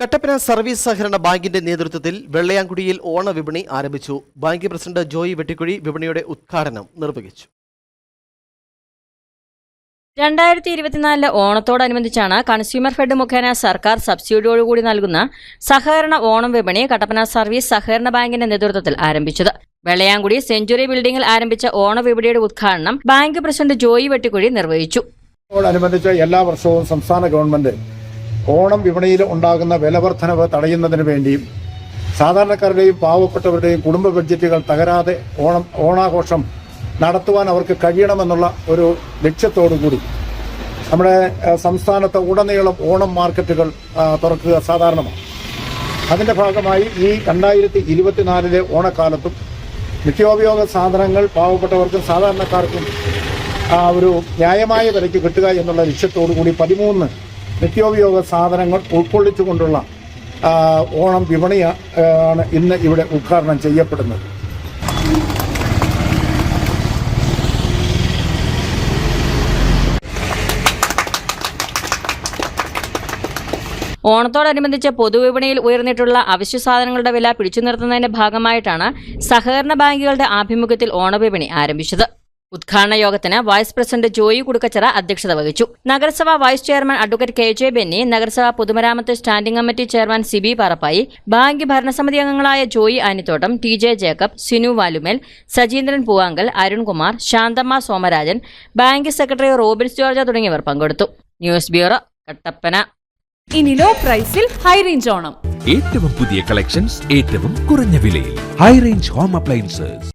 Kattappana service സഹകരണ ബാങ്കിന്റെ നേതൃത്വത്തിൽ വെള്ളയാംകുടിയിൽ ഓണ വിപണി ആരംഭിച്ചു. ബാങ്ക് പ്രസിഡന്റ് ജോയി വെട്ടിക്കുഴി വിപണിയുടെ ഉദ്ഘാടനം നിർവഹിച്ചു. രണ്ടായിരത്തി ഇരുപത്തിനാലിലെ ഓണത്തോടനുബന്ധിച്ചാണ് കൺസ്യൂമർ ഫെഡ് മുഖേന സർക്കാർ സബ്സിഡിയോടുകൂടി നൽകുന്ന സഹകരണ ഓണം വിപണി കട്ടപ്പന സർവീസ് സഹകരണ ബാങ്കിന്റെ നേതൃത്വത്തിൽ ആരംഭിച്ചത്. വെള്ളയാംകുടി സെഞ്ചുറി ബിൽഡിംഗിൽ ആരംഭിച്ച ഓണ വിപണിയുടെ ഉദ്ഘാടനം ബാങ്ക് പ്രസിഡന്റ് ജോയി വെട്ടിക്കുഴി നിർവഹിച്ചു. ഓണത്തോടനുബന്ധിച്ച് എല്ലാ വർഷവും സംസ്ഥാന ഗവൺമെന്റ് ഓണം വിപണിയിൽ ഉണ്ടാകുന്ന വിലവർദ്ധനവ് തടയുന്നതിന് വേണ്ടിയും സാധാരണക്കാരുടെയും പാവപ്പെട്ടവരുടെയും കുടുംബ ബഡ്ജറ്റുകൾ തകരാതെ ഓണം ഓണാഘോഷം നടത്തുവാൻ അവർക്ക് കഴിയണമെന്നുള്ള ഒരു ലക്ഷ്യത്തോടു കൂടി നമ്മുടെ സംസ്ഥാനത്ത് ഉടനീളം ഓണം മാർക്കറ്റുകൾ തുറക്കുക സാധാരണമാണ്. അതിന്റെ ഭാഗമായി ഈ രണ്ടായിരത്തി ഇരുപത്തിനാലിലെ ഓണക്കാലത്തും നിത്യോപയോഗ സാധനങ്ങൾ പാവപ്പെട്ടവർക്കും സാധാരണക്കാർക്കും ഒരു ന്യായമായ വിലയ്ക്ക് കിട്ടുക എന്നുള്ള ലക്ഷ്യത്തോടു കൂടി പതിമൂന്ന് നിത്യോപയോഗ സാധനങ്ങൾ ഉൾക്കൊള്ളിച്ചുകൊണ്ടുള്ള കൊണ്ടുള്ള ഓണം വിപണിയാണ് ഇന്ന് ഇവിടെ ഉദ്ഘാടനം ചെയ്യപ്പെടുന്നത്. ഓണത്തോടനുബന്ധിച്ച് പൊതുവിപണിയിൽ ഉയർന്നിട്ടുള്ള അവശ്യ സാധനങ്ങളുടെ വില പിടിച്ചു നിർത്തുന്നതിന്റെ ഭാഗമായിട്ടാണ് സഹകരണ ബാങ്കുകളുടെ ആഭിമുഖ്യത്തിൽ ഓണവിപണി ആരംഭിച്ചത്. ഉദ്ഘാടന യോഗത്തിന് വൈസ് പ്രസിഡന്റ് ജോയി കുടുക്കച്ചിറ അധ്യക്ഷത വഹിച്ചു. നഗരസഭ vice chairman advocate K J Benny നഗരസഭാ പൊതുമരാമത്ത് standing committee chairman Sibi Parappayi bank ഭരണസമിതി അംഗങ്ങളായ Joy Anithottam T J Jacob Sinu Valumel Sajeendran Poovankal Arunkumar Santhamma Somarajan bank secretary Robins George തുടങ്ങിയവർ പങ്കെടുത്തു. News bureau Kattappana. ഇനി low പ്രൈസിൽ high range Onam. ഏറ്റവും പുതിയ കളക്ഷൻസ് ഏറ്റവും കുറഞ്ഞ വിലയിൽ. High range home appliances.